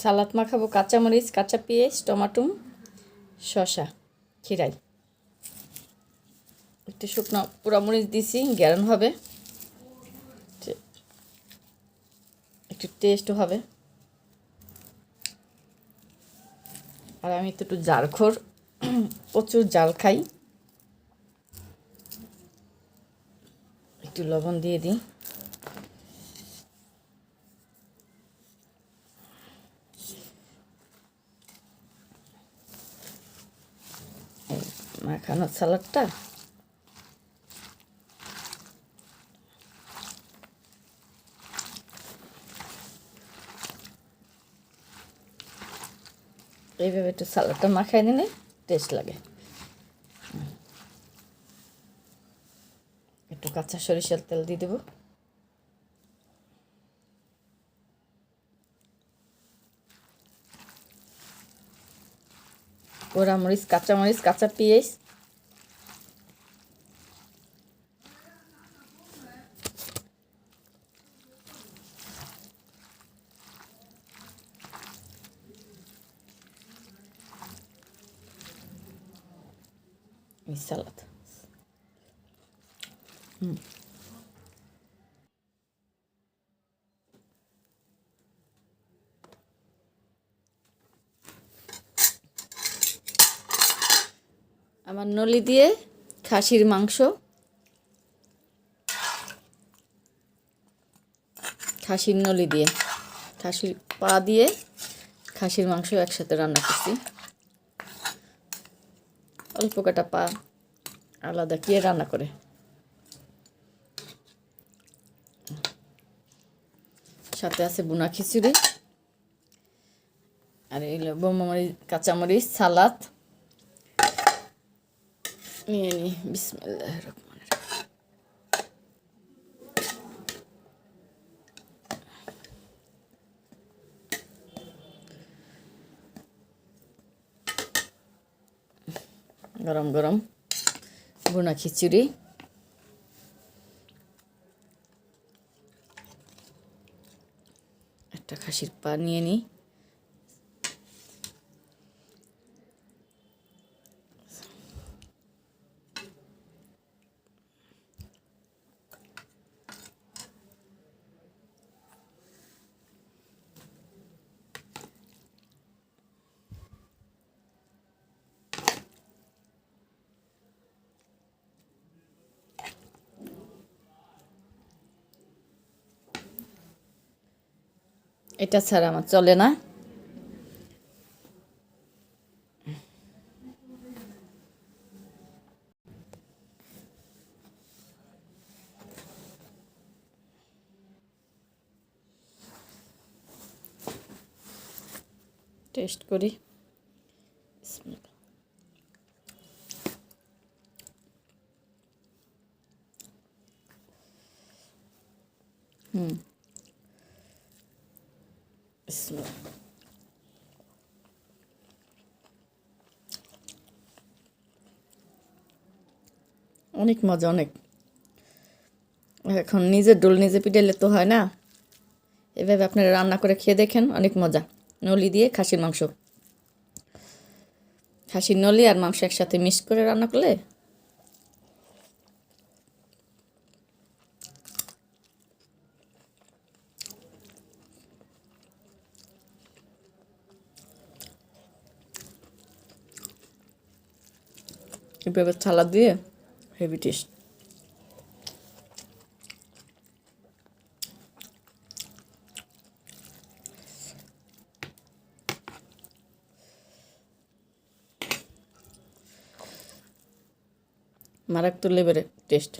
সালাদ মাখাবো, কাঁচামরিচ, কাঁচা পেঁয়াজ টমাটো শসা, খিরাই। একটু শুকনো পোড়ামরিচ দিছি, গ্যারান হবে। একটু টেস্টও হবে। আর আমি তো একটু জালখোর প্রচুর জাল খাই। একটু লবণ দিয়ে দিই। মাখানো সালাডটা এইভাবে একটু সালাডটা মাখাই নিলে টেস্ট লাগে। একটু কাঁচা সরিষার তেল দিয়ে দেবো। পোড়া মরিচ কাঁচা পেঁয়াজ। সালাদ। আমার নলি দিয়ে খাসির মাংস। খাসির নলি দিয়ে, খাসির পা দিয়ে খাসির মাংস একসাথে রান্না করছি। অল্প কাটা পা আলাদা কে রান্না করে। সাথে আছে বুনা খিচুড়ি। আর এগুলো বোমামরিচ কাঁচামরিচ, সালাদ। নিয়ে নি বিসমিল্লাহ রহমান গরম গরম। বুনা খিচুড়ি। একটা খাসির পা নিয়ে নিই এটা ছাড়া আমার চলে না টেস্ট করি। হুম বিসমিল্লাহ। অনেক মজা, অনেক। এখন নিজের ডোল নিজে পিটাইলে তো হয় না। এভাবে আপনারা রান্না করে খেয়ে দেখেন, অনেক মজা। নলি দিয়ে খাসির মাংস। খাসির নলি আর মাংস একসাথে মিক্স করে রান্না করলে এভাবে থালা দিয়ে হেভি টেস্ট মারাত্মক লেভেলের টেস্ট